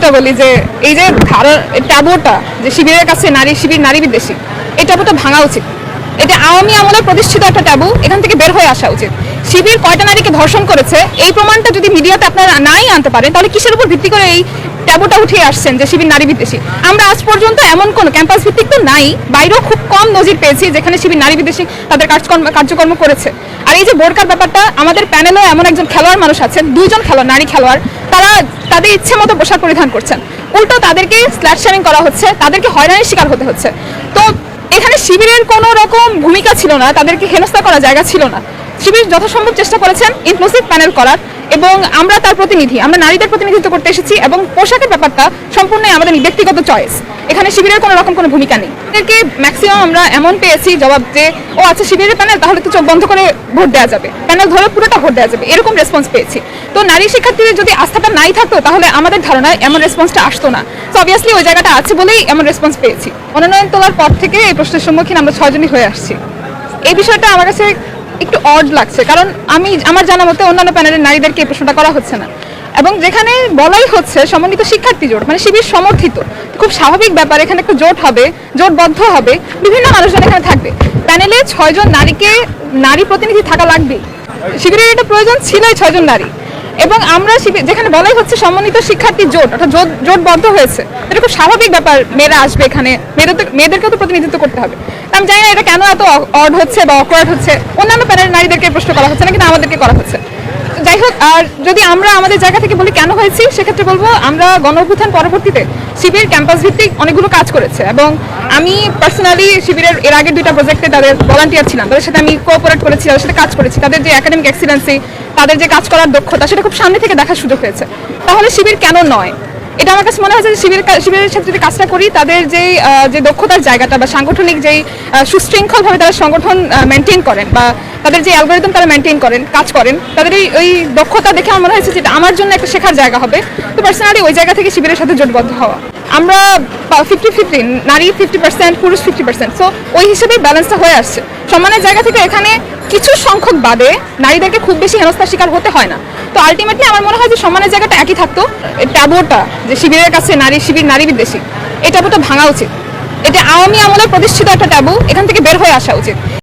যেটা বলি যে, এই যে ট্যাবোটা যে শিবিরের কাছে নারী, শিবির নারী বিদ্বেষী, এই ট্যাবোটা ভাঙা উচিত। এটা আওয়ামী আমলে প্রতিষ্ঠিত একটা ট্যাবু এখান থেকে বের হয়ে আসা উচিত। শিবির কয়টা নারীকে ধর্ষণ করেছে, এই প্রমাণটা যদি মিডিয়াতে আপনারা নাই আনতে পারেন, তাহলে কিসের উপর ভিত্তি করে এই ট্যাবুটা উঠিয়ে আসছেন যে শিবির নারী বিদ্বেষী। আমরা আজ পর্যন্ত এমন কোন ক্যাম্পাস ভিত্তিক তো নাই, বাইরেও খুব কম নজির পেয়েছি যেখানে শিবির নারী বিদ্বেষী তাদের কাজকর্ম কার্যকর্ম করেছে। আর এই যে বোরকার ব্যাপারটা, আমাদের প্যানেলেও এমন একজন খেলোয়াড় মানুষ আছেন, দুইজন খেলোয়াড়, নারী খেলোয়াড়, তারা তাদের ইচ্ছে মতো পোশাক পরিধান করছেন। উল্টো তাদেরকে স্ল্যাট শেয়ারিং করা হচ্ছে, তাদেরকে হয়রানির শিকার হতে হচ্ছে। তো এখানে শিবিরের কোনো রকম ভূমিকা ছিল না, তাদেরকে হেনস্থা করার জায়গা ছিল না। শিবির যথাসম্ভব চেষ্টা করেছেন, ইনক্লুসিভ প্যানেল করার। এবং আমরা তার প্রতিনিধি, আমরা নারীদের প্রতিনিধিত্ব করতে এসেছি এবং পোশাকের ব্যাপারটা সম্পূর্ণই আমাদের ব্যক্তিগত চয়েস এখানে শিবিরের কোনো রকম কোনো ভূমিকা নেই। এদেরকে ম্যাক্সিমাম আমরা এমন পেয়েছি জবাব যে, ও আচ্ছা শিবিরের প্যানেল তাহলে তো চোখ বন্ধ করে ভোট দেওয়া যাবে। প্যানেল ধরে পুরোটা ভোট দেওয়া যাবে। এরকম রেসপন্স পেয়েছি। তো নারী শিক্ষার্থীদের যদি আস্থাটা নাই থাকতো, তাহলে আমাদের ধারণায় এমন রেসপন্সটা আসতো না। তো অবভিয়াসলি ওই জায়গাটা আছে বলেই এমন রেসপন্স পেয়েছি। মনোনয়ন তোলার পর থেকে এই প্রশ্নের সম্মুখীন আমরা ছয়জনই হয়ে আসছি। এই বিষয়টা আমার কাছে একটু অড লাগছে। কারণ আমি, আমার জানা মতে অন্যান্য প্যানেলের নারীদেরকে এই প্রশ্নটা করা হচ্ছে না। এবং যেখানে বলাই হচ্ছে সমন্বিত শিক্ষার্থী জোট মানে শিবির সমর্থিত। খুব স্বাভাবিক ব্যাপার, এখানে একটু জোট হবে, জোটবদ্ধ হবে, বিভিন্ন মানুষজন এখানে থাকবে। প্যানেলে ছয়জন নারীকে, নারী প্রতিনিধি থাকা লাগবে শিবিরের এটা প্রয়োজন ছিলই ছয়জন নারী। এবং আমরা যেখানে বলাই হচ্ছে সমন্বিত শিক্ষার্থী জোট, অর্থাৎ জোট, জোটবদ্ধ হয়েছে। এটা খুব স্বাভাবিক ব্যাপার, মেয়েরা আসবে এখানে। মেয়েদের মেয়েদেরকেও তো প্রতিনিধিত্ব করতে হবে। আমি জানি না এটা কেন এত অড হচ্ছে বা অকওয়ার্ড হচ্ছে। অন্যান্য প্যানেলের নারীদেরকে প্রশ্ন করা হচ্ছে না, কিন্তু আমাদেরকে করা হচ্ছে। যাই হোক, আর যদি আমরা আমাদের জায়গা থেকে বলি কেন হয়েছি, সেক্ষেত্রে বলব আমরা গণ অভ্যুত্থান পরবর্তীতে শিবির ক্যাম্পাস ভিত্তিক অনেকগুলো কাজ করেছে এবং আমি পার্সোনালি শিবিরের এর আগের দুইটা প্রজেক্টে তাদের ভলান্টিয়ার ছিলাম। তাদের সাথে আমি কোঅপারেট করেছি, তাদের সাথে কাজ করেছি। তাদের যে একাডেমিক এক্সিলেন্সি তাদের যে কাজ করার দক্ষতা, সেটা খুব সামনে থেকে দেখার সুযোগ হয়েছে। তাহলে শিবির কেন নয়? এটা আমার কাছে মনে হয় যে শিবির শিবিরের সাথে যদি কাজটা করি, তাদের যে যে দক্ষতার জায়গাটা বা সাংগঠনিক যেই সুশৃঙ্খলভাবে তারা সংগঠন মেনটেন করেন বা তাদের যে অ্যালগোরিদম তারা মেনটেন করেন, কাজ করেন, তাদের এই ওই দক্ষতা দেখে আমার মনে হয়েছে যেটা আমার জন্য একটা শেখার জায়গা হবে। তো পার্সোনালি ওই জায়গা থেকে শিবিরের সাথে জোটবদ্ধ হওয়া। আমরা ফিফটি ফিফটি নারী ফিফটি পার্সেন্ট পুরুষ ফিফটি পার্সেন্ট সো ওই হিসেবেই ব্যালেন্সটা হয়ে আসছে। সম্মানের জায়গা থেকে এখানে কিছু সংখ্যক বাদে নারীদেরকে খুব বেশি হেনস্থার শিকার হতে হয় না। তো আলটিমেটলি আমার মনে হয় যে সম্মানের জায়গাটা একই থাকতো। ট্যাবোটা যে শিবিরের কাছে নারী, শিবির নারী বিদ্বেষী এই ট্যাবোটা ভাঙা উচিত। এটা আওয়ামী আমলে প্রতিষ্ঠিত একটা ট্যাবু এখান থেকে বের হয়ে আসা উচিত।